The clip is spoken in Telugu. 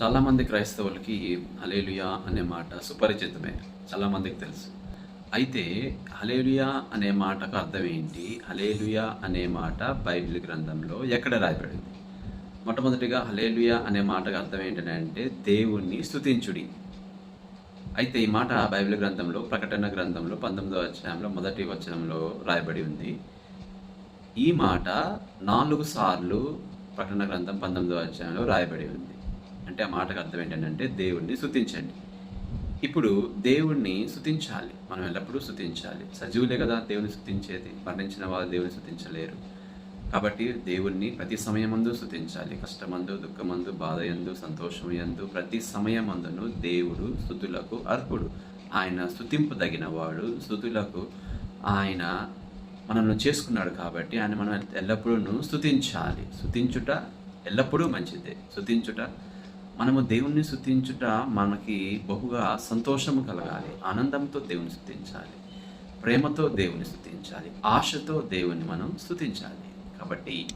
చాలామంది క్రైస్తవులకి హలేలుయా అనే మాట సుపరిచితమే చాలామందికి తెలుసు. అయితే హలేలుయా అనే మాటకు అర్థం ఏంటి? హలేలుయా అనే మాట బైబిల్ గ్రంథంలో ఎక్కడ రాయబడింది? మొట్టమొదటిగా హలేలుయా అనే మాటకు అర్థం ఏంటంటే దేవుణ్ణి స్తుతించుడి. అయితే ఈ మాట బైబిల్ గ్రంథంలో ప్రకటన గ్రంథంలో పంతొమ్మిదవ అధ్యాయంలో మొదటి వచనంలో రాయబడి ఉంది. ఈ మాట నాలుగు సార్లు ప్రకటన గ్రంథం పంతొమ్మిదవ అధ్యాయంలో రాయబడి ఉంది. అంటే ఆ మాటకు అర్థం ఏంటంటే దేవుణ్ణి స్థుతించండి ఇప్పుడు దేవుణ్ణి స్థుతించాలి మనం ఎల్లప్పుడూ స్థుతించాలి సజీవులే కదా దేవుని స్థుతించేది మరణించిన వారు దేవుని స్థుతించలేరు కాబట్టి దేవుణ్ణి ప్రతి సమయమందు స్థుతించాలి కష్టమందు దుఃఖమందు బాధయందు సంతోషమయందు ప్రతి సమయమందును దేవుడు స్థుతులకు అర్హుడు. ఆయన స్థుతింపు వాడు స్థుతులకు ఆయన మనల్ని చేసుకున్నాడు కాబట్టి ఆయన మనం ఎల్లప్పుడూ స్థుతించాలి స్థుతించుట ఎల్లప్పుడూ మంచిదే. స్థుతించుట మనము దేవుణ్ణి స్తుతించుట మనకి బహుగా సంతోషము కలగాలి. ఆనందంతో దేవుని స్తుతించాలి. ప్రేమతో దేవుని స్తుతించాలి. ఆశతో దేవుని మనం స్తుతించాలి. కాబట్టి